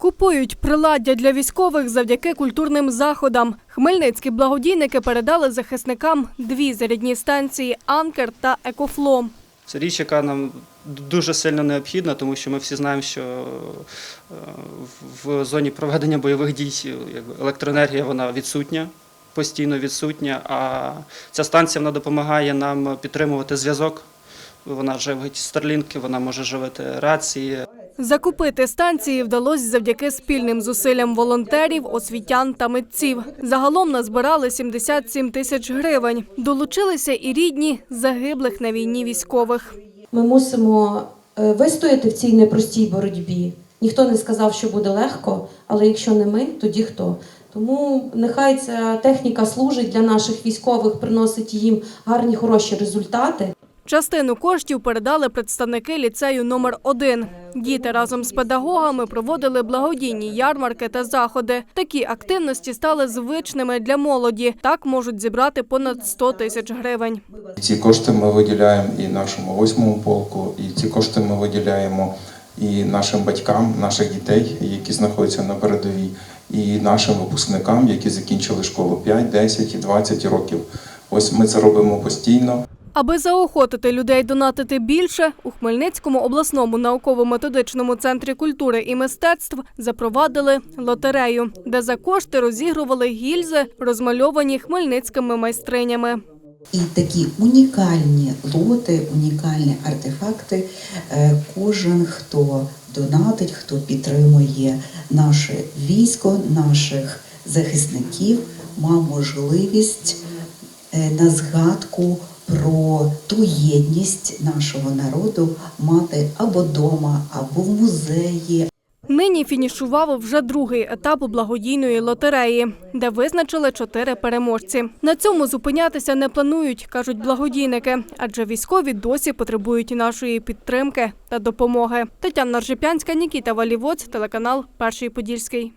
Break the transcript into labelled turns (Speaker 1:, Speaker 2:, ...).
Speaker 1: Купують приладдя для військових завдяки культурним заходам. Хмельницькі благодійники передали захисникам дві зарядні станції Анкер та Екофло.
Speaker 2: Це річ, яка нам дуже сильно необхідна, тому що ми всі знаємо, що е, в зоні проведення бойових дій електроенергія вона відсутня, постійно відсутня. А ця станція вона допомагає нам підтримувати зв'язок. Вона живить старлінки, вона може живити рації.
Speaker 1: Закупити станції вдалося завдяки спільним зусиллям волонтерів, освітян та митців. Загалом назбирали 77 тисяч гривень. Долучилися і рідні загиблих на війні військових.
Speaker 3: Ми мусимо е, вистояти в цій непростій боротьбі. Ніхто не сказав, що буде легко, але якщо не ми, тоді хто? Тому нехай ця техніка служить для наших військових, приносить їм гарні хороші результати.
Speaker 1: Частину коштів передали представники ліцею номер 1 Діти разом з педагогами проводили благодійні ярмарки та заходи. Такі активності стали звичними для молоді. Так можуть зібрати понад 100 тисяч гривень.
Speaker 4: Ці кошти ми виділяємо і нашому восьмому полку, і ці кошти ми виділяємо і нашим батькам, наших дітей, які знаходяться на передовій, і нашим випускникам, які закінчили школу 5, 10 і 20 років. Ось ми це робимо постійно.
Speaker 1: Аби заохотити людей донатити більше, у Хмельницькому обласному науково-методичному центрі культури і мистецтв запровадили лотерею, де за кошти розігрували гільзи, розмальовані хмельницькими майстринями.
Speaker 5: І такі унікальні лоти, унікальні артефакти. е, Кожен, хто донатить, хто підтримує наше військо, наших захисників, мав можливість е, на згадку про ту єдність нашого народу мати або дома, або в музеї,
Speaker 1: Нині фінішував вже другий етап благодійної лотереї, де визначили чотири переможці. На цьому зупинятися не планують, кажуть благодійники, адже військові досі потребують нашої підтримки та допомоги. Тетяна Ржепянська, Нікіта Валівоць, телеканал Перший Подільський.